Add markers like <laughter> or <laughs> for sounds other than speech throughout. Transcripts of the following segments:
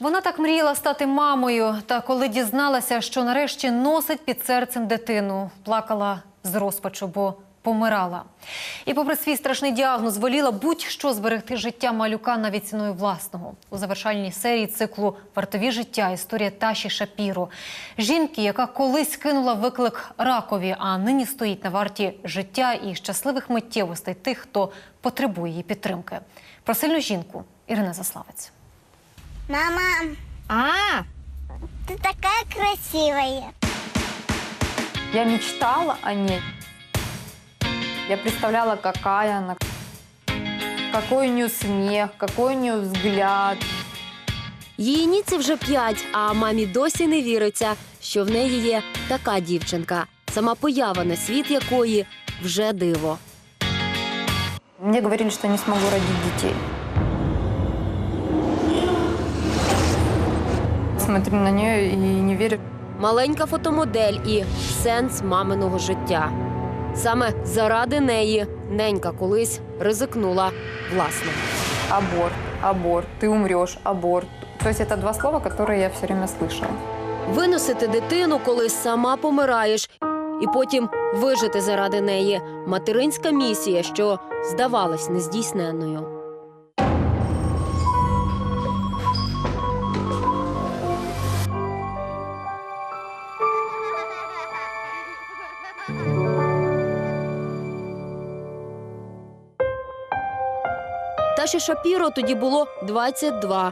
Вона так мріяла стати мамою. Та коли дізналася, що нарешті носить під серцем дитину, плакала з розпачу, бо помирала. І, попри свій страшний діагноз, воліла будь-що зберегти життя малюка навіть ціною власного. У завершальній серії циклу Вартові життя історія Таші Шапіро. Жінки, яка колись кинула виклик ракові, а нині стоїть на варті життя і щасливих миттєвостей тих, хто потребує її підтримки. Про сильну жінку Ірина Заславець. Мама, А, ты такая красивая. я мечтала о ней. Я представляла, какая она, какой у нее смех, какой у нее взгляд. Її ніці вже п'ять, а мамі досі не віриться, що в неї є така дівчинка, сама поява на світ якої вже диво. Мне говорили, что не смогу родить детей. Смотрю на нее и не верю. Маленька фотомодель і сенс маминого життя. Саме заради неї ненька колись ризикнула власним. Аборт, аборт, ты умрешь, аборт. То есть это два слова, которые я все время слышала. Виносити дитину, коли сама помираєш, і потім вижити заради неї материнська місія, що здавалась нездійсненною. Таші Шапіро тоді було 22.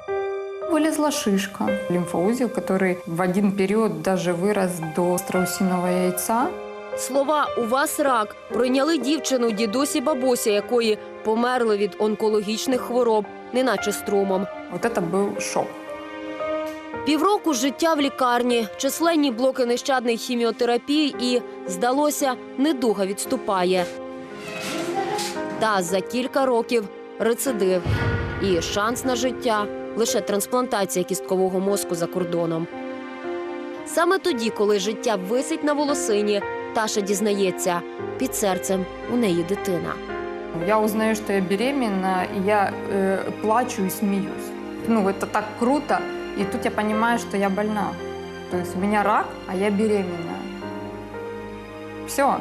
Вылезла шишка, лимфоузел, который в один период даже вырос до страусиного яйца. Слова у вас рак пройняли дівчину дідусі бабуся, якої померли від онкологічних хвороб, неначе струмом. Вот это был шок. Півроку життя в лікарні, численні блоки нещадних хіміотерапій і, здалося, недуга відступає. Та за кілька років рецидив і шанс на життя лише трансплантація кісткового мозку за кордоном. Саме тоді, коли життя висить на волосині, Таша дізнається, під серцем у неї дитина. Я узнаю, что я беременна, и я э, плачу и смеюсь. Ну, это так круто. И тут я понимаю, что я больна. То есть у меня рак, а я беременна. Все.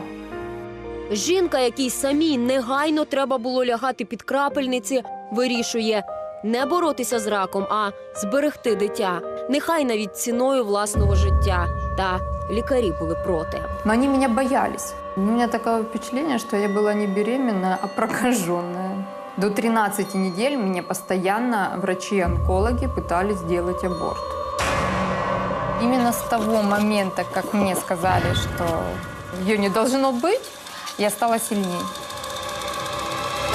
Жінка, якій самій негайно треба було лягати під крапельниці, вирішує не боротися з раком, а зберегти дитя. Нехай навіть ціною власного життя. Та лікарі були проти. Но они меня боялись. У меня такое впечатление, что я была не беременная, а прокаженная. До 13 недель мне постоянно врачи-онкологи пытались сделать аборт. Именно с того момента, как мне сказали, что ее не должно быть, я стала сильнее.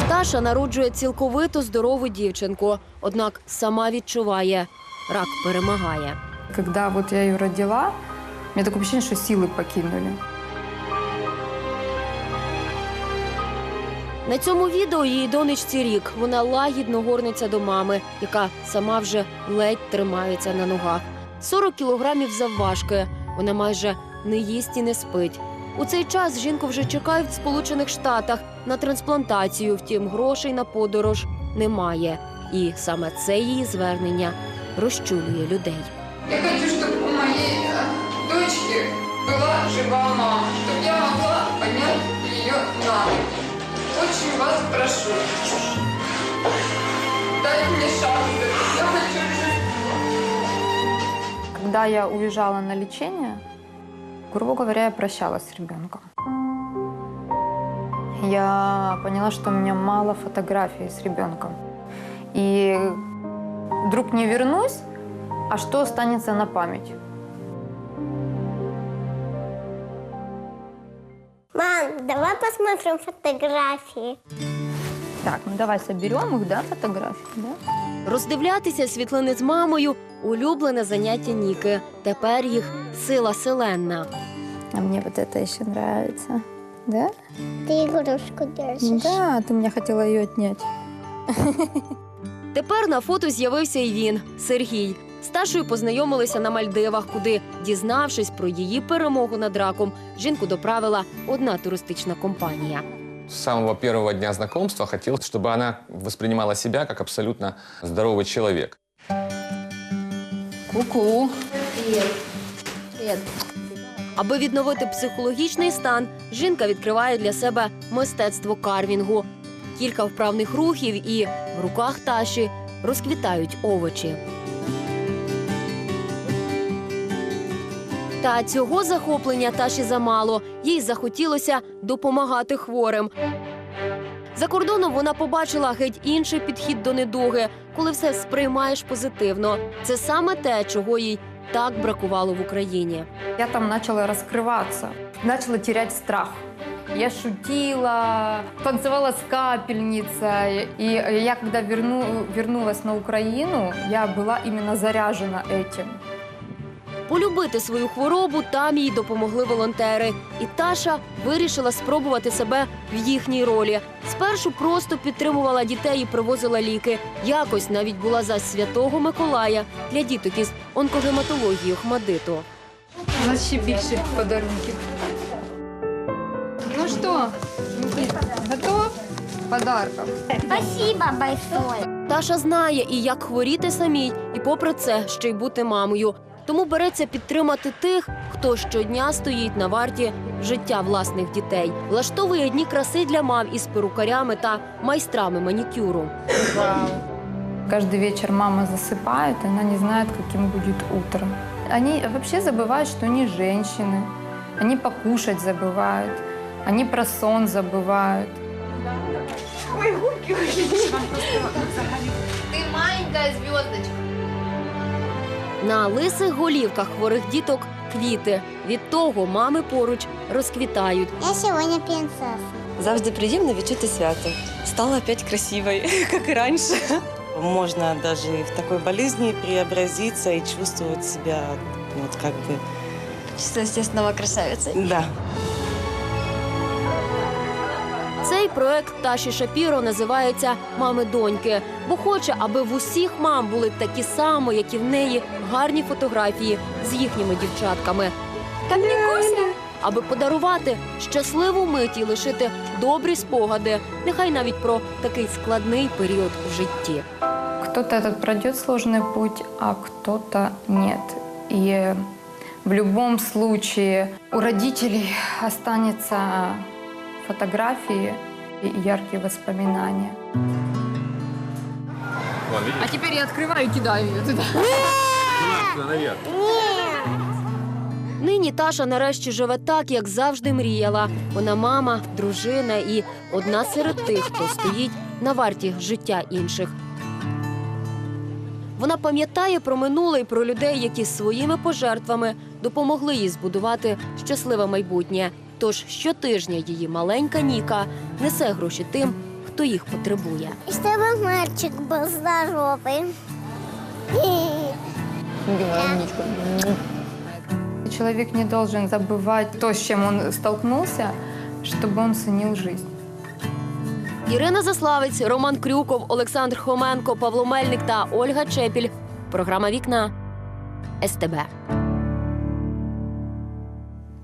Таша народжує цілковито здорову дівчинку, однак сама відчуває, рак перемагає. Когда вот я ее родила, у меня такое ощущение, что силы покинули. На цьому відео її донечці рік. Вона лагідно горниться до мами, яка сама вже ледь тримається на ногах. 40 кілограмів завважки. Вона майже не їсть і не спить. У цей час жінку вже чекають в Сполучених Штатах на трансплантацію. Втім, грошей на подорож немає. І саме це її звернення розчулює людей. Я хочу, чтобы у моей э, дочки была жива мама, чтобы я могла поднять ее на руки. Очень вас прошу. Дайте мне шанс. Я хочу жить. Когда я уезжала на лечение, грубо говоря, я прощалась с ребенком. Я поняла, что у меня мало фотографий с ребенком. И вдруг не вернусь, а что останется на память? Мам, давай посмотрим фотографии. Так, ну давай соберем их, да, фотографии, да? Роздивлятися світлини з мамою улюблене заняття Ніки. Тепер їх сила селенна. А мне вот это еще нравится. Да? Ты игрушку держишь. Да, ты меня хотела ее отнять. <laughs> Тепер на фото з'явився і він, Сергій. З Ташою познайомилися на Мальдивах, куди, дізнавшись про її перемогу над раком, жінку доправила одна туристична компанія. С самого первого дня знакомства хотел, чтобы она воспринимала себя как абсолютно здоровый человек. Ку-ку. Аби відновити психологічний стан, жінка відкриває для себе мистецтво карвінгу. Кілька вправних рухів і в руках Таші розквітають овочі. Та цього захоплення Таші замало. Їй захотілося допомагати хворим. За кордоном вона побачила геть інший підхід до недуги, коли все сприймаєш позитивно. Це саме те, чого їй так бракувало в Україні. Я там начала раскрываться, начала терять страх. Я шутила, танцевала с капельницей. И я, когда верну, вернулась на Украину, я была именно заряжена этим. Полюбити свою хворобу там їй допомогли волонтери. І Таша вирішила спробувати себе в їхній ролі. Спершу просто підтримувала дітей і привозила ліки. Якось навіть була за святого Миколая для діток із онкогематології Хмадиту. У нас ще більше подарунків. Ну що, готов? Подарков. Спасибо большое. Таша знає і як хворіти самій, і попри це ще й бути мамою. Тому береться підтримати тих, хто щодня стоїть на варті життя власних дітей. Влаштовує дні краси для мам із перукарями та майстрами манікюру. Каждый вечер мама засыпает, и она не знает, каким будет утро. Они вообще забывают, что они женщины. Они покушать забывают. Они про сон забывают. На лисих голівках хворих діток квіти. Від того мами поруч розквітають. Я сегодня принцеса. Завжди приємно відчути свято. Стала опять красивою, <laughs> як і раніше. Можна навіть в такій болезни преобразиться і чувствувати себе, от, як би... Чувствую себя снова красавицей. Да. Проект Таші Шапіро називається Мами доньки, бо хоче, аби в усіх мам були такі само, як і в неї, гарні фотографії з їхніми дівчатками. Так аби подарувати щасливу мить і лишити добрі спогади, нехай навіть про такий складний період в житті. Кто-то этот пройдет сложный путь, а кто-то нет. И в любом случае у родителей останется фотографии и яркие воспоминания. Вон, видишь? А теперь я открываю и кидаю ее туда. наверх. Нині Таша нарешті живе так, як завжди мріяла. Вона мама, дружина і одна серед тих, хто стоїть на варті життя інших. Вона пам'ятає про минуле і про людей, які своїми пожертвами допомогли їй збудувати щасливе майбутнє. Тож щотижня її маленька Ніка несе гроші тим, хто їх потребує. И чтобы мальчик был здоровый. И Человек не должен забывать то, с чем он столкнулся, чтобы он ценил жизнь. Ірина Заславець, Роман Крюков, Олександр Хоменко, Павло Мельник та Ольга Чепіль. Програма Вікна СТБ.